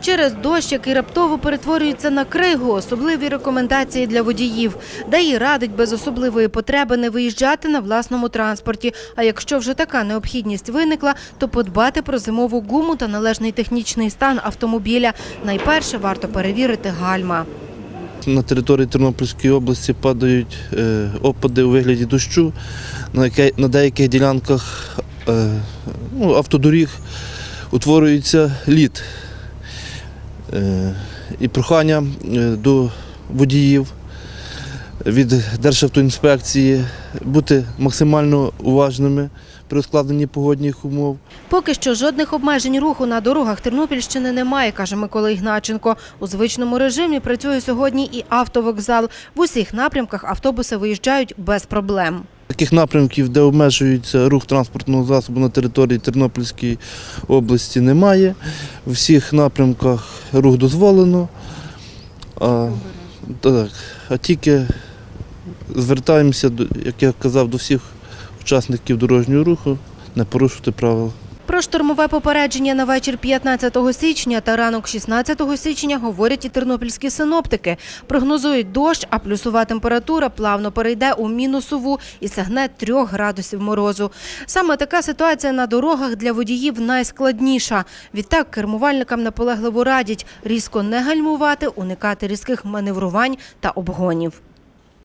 Через дощ, який раптово перетворюється на кригу, особливі рекомендації для водіїв. де ДАІ радить без особливої потреби не виїжджати на власному транспорті. А якщо вже така необхідність виникла, то подбати про зимову гуму та належний технічний стан автомобіля. Найперше варто перевірити гальма. На території Тернопільської області падають е, опади у вигляді дощу. На, деяких ділянках е, ну, автодоріг утворюється лід. Е, і прохання е, до водіїв від Державтоінспекції бути максимально уважними при ускладненні погодних умов. Поки що жодних обмежень руху на дорогах Тернопільщини немає, каже Микола Ігначенко. У звичному режимі працює сьогодні і автовокзал. В усіх напрямках автобуси виїжджають без проблем. Таких напрямків, де обмежується рух транспортного засобу на території Тернопільської області, немає. У всіх напрямках рух дозволено. А, так, а тільки звертаємося, як я казав, до всіх учасників дорожнього руху не порушувати правил. Про штормове попередження на вечір 15 січня та ранок 16 січня говорять і тернопільські синоптики. Прогнозують дощ, а плюсова температура плавно перейде у мінусову і сягне 3 градусів морозу. Саме така ситуація на дорогах для водіїв найскладніша. Відтак кермувальникам наполегливо радять різко не гальмувати, уникати різких маневрувань та обгонів.